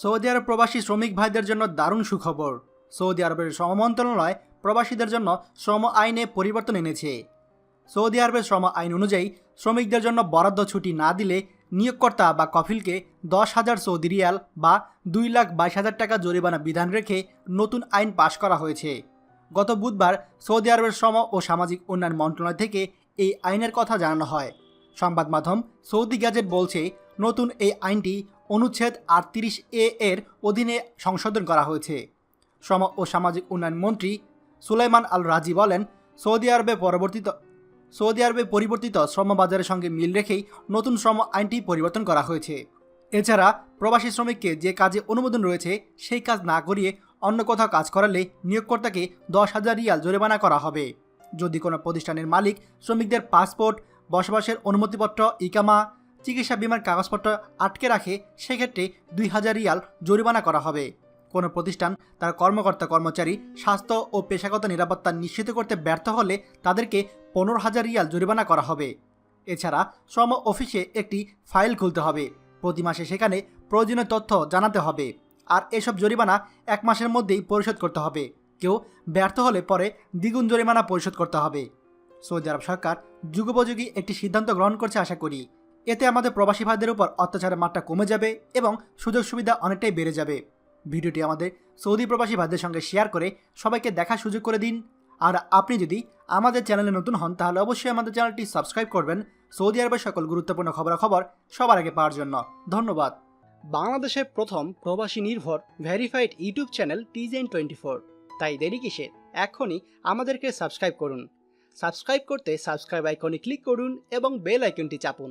Saudi আরব প্রবাসী শ্রমিক ভাইদের জন্য দারুণ সুখবর। সৌদি আরবের শ্রম মন্ত্রণালয় প্রবাসীদের জন্য শ্রম আইনে পরিবর্তন এনেছে। সৌদি আরবের শ্রম আইন অনুযায়ী শ্রমিকদের জন্য বরাদ্দ ছুটি না দিলে নিয়োগকর্তা বা কফিলকে দশ হাজার সৌদি রিয়াল বা দুই লাখ বাইশ হাজার টাকা জরিমানা বিধান রেখে নতুন আইন পাশ করা হয়েছে। গত বুধবার সৌদি আরবের শ্রম ও সামাজিক উন্নয়ন মন্ত্রণালয় থেকে এই আইনের কথা জানানো হয়। সংবাদ মাধ্যম সৌদি গ্যাজেট বলছে, নতুন এই আইনটি অনুচ্ছেদ আটত্রিশ এ এর অধীনে সংশোধন করা হয়েছে। শ্রম ও সামাজিক উন্নয়ন মন্ত্রী সুলাইমান আল রাজি বলেন, সৌদি আরবে পরবর্তীত, সৌদি আরবে পরিবর্তিত শ্রম বাজারের সঙ্গে মিল রেখেই নতুন শ্রম আইনটি পরিবর্তন করা হয়েছে। এছাড়া প্রবাসী শ্রমিককে যে কাজে অনুমোদন রয়েছে, সেই কাজ না করিয়ে অন্য কোথাও কাজ করালে নিয়োগকর্তাকে দশ হাজার রিয়াল জরিমানা করা হবে। যদি কোনো প্রতিষ্ঠানের মালিক শ্রমিকদের পাসপোর্ট, বসবাসের অনুমতিপত্র, ইকামা চিকিৎসা বিমার কাগজপত্র আটকে রাখে, সেক্ষেত্রে দুই হাজার রিয়াল জরিমানা করা হবে। কোনো প্রতিষ্ঠান তার কর্মকর্তা কর্মচারী স্বাস্থ্য ও পেশাগত নিরাপত্তা নিশ্চিত করতে ব্যর্থ হলে তাদেরকে পনেরো হাজার রিয়াল জরিমানা করা হবে। এছাড়া শ্রম অফিসে একটি ফাইল খুলতে হবে। প্রতি মাসে সেখানে প্রয়োজনীয় তথ্য জানাতে হবে। আর এসব জরিমানা এক মাসের মধ্যেই পরিশোধ করতে হবে। কেউ ব্যর্থ হলে পরে দ্বিগুণ জরিমানা পরিশোধ করতে হবে। সৌদি আরব সরকার যুগোপযোগী একটি সিদ্ধান্ত গ্রহণ করছে আশা করি। এতে আমাদের প্রবাসী ভাইদের উপর অত্যাচারের মাত্রা কমে যাবে এবং সুযোগ সুবিধা অনেকটাই বেড়ে যাবে। ভিডিওটি আমাদের সৌদি প্রবাসী ভাইদের সঙ্গে শেয়ার করে সবাইকে দেখার সুযোগ করে দিন। আর আপনি যদি আমাদের চ্যানেলে নতুন হন, তাহলে অবশ্যই আমাদের চ্যানেলটি সাবস্ক্রাইব করবেন। সৌদি আরবের সকল গুরুত্বপূর্ণ খবরাখবর সবার আগে পাওয়ার জন্য। ধন্যবাদ। বাংলাদেশের প্রথম প্রবাসী নির্ভর ভেরিফাইড ইউটিউব চ্যানেল টিজেন টোয়েন্টি ফোর তাই দেরি কিসের এখনই আমাদেরকে সাবস্ক্রাইব করুন। সাবস্ক্রাইব করতে সাবস্ক্রাইব আইকনে ক্লিক করুন এবং বেল আইকনটি চাপুন।